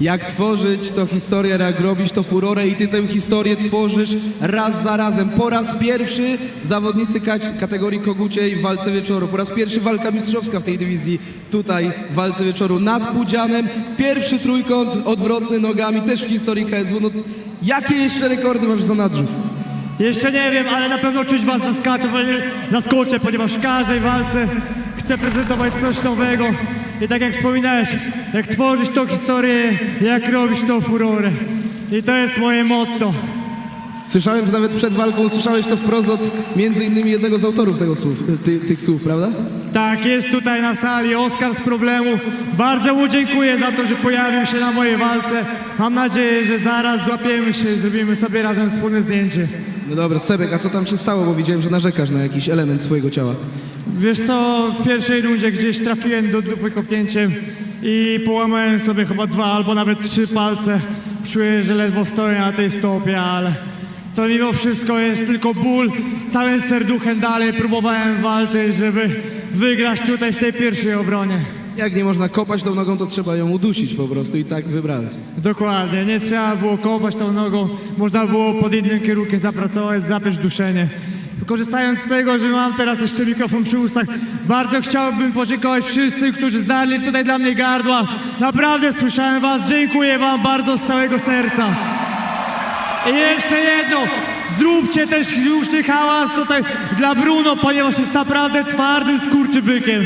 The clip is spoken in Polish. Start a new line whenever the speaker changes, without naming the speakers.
Jak tworzyć to historię, jak robić to furorę i ty tę historię tworzysz raz za razem. Po raz pierwszy zawodnicy ka- kategorii koguciej w walce wieczoru. Po raz pierwszy walka mistrzowska w tej dywizji. Tutaj w walce wieczoru nad Pudzianem. Pierwszy trójkąt odwrotny nogami też w historii KSW. No, jakie jeszcze rekordy masz w zanadrzu?
Jeszcze nie wiem, ale na pewno czymś was zaskoczę, ponieważ- zaskoczę, ponieważ w każdej walce chcę prezentować coś nowego. I tak jak wspominałeś, jak tworzyć tą historię, jak robić tą furorę. I to jest moje motto.
Słyszałem, że nawet przed walką usłyszałeś to wprost od między innymi jednego z autorów tego słów, ty, tych słów, prawda?
Tak, jest tutaj na sali Oskar z problemu. Bardzo mu dziękuję za to, że pojawił się na mojej walce. Mam nadzieję, że zaraz złapiemy się i zrobimy sobie razem wspólne zdjęcie.
No dobra, Sebek, a co tam się stało? Bo widziałem, że narzekasz na jakiś element swojego ciała.
Wiesz co, w pierwszej rundzie gdzieś trafiłem do dupy kopnięciem i połamałem sobie chyba dwa albo nawet trzy palce. Czuję, że ledwo stoję na tej stopie, ale to mimo wszystko jest tylko ból. Całym serduchem dalej próbowałem walczyć, żeby wygrać tutaj w tej pierwszej obronie.
Jak nie można kopać tą nogą, to trzeba ją udusić po prostu i tak wybrałeś.
Dokładnie, nie trzeba było kopać tą nogą, można było pod innym kierunkiem zapracować, zapiąć duszenie. Korzystając z tego, że mam teraz jeszcze mikrofon przy ustach, bardzo chciałbym podziękować wszystkim, którzy zdali tutaj dla mnie gardła. Naprawdę słyszałem was, dziękuję wam bardzo z całego serca. I jeszcze jedno, zróbcie też sztuczny hałas tutaj dla Bruno, ponieważ jest naprawdę twardym skurczybykiem.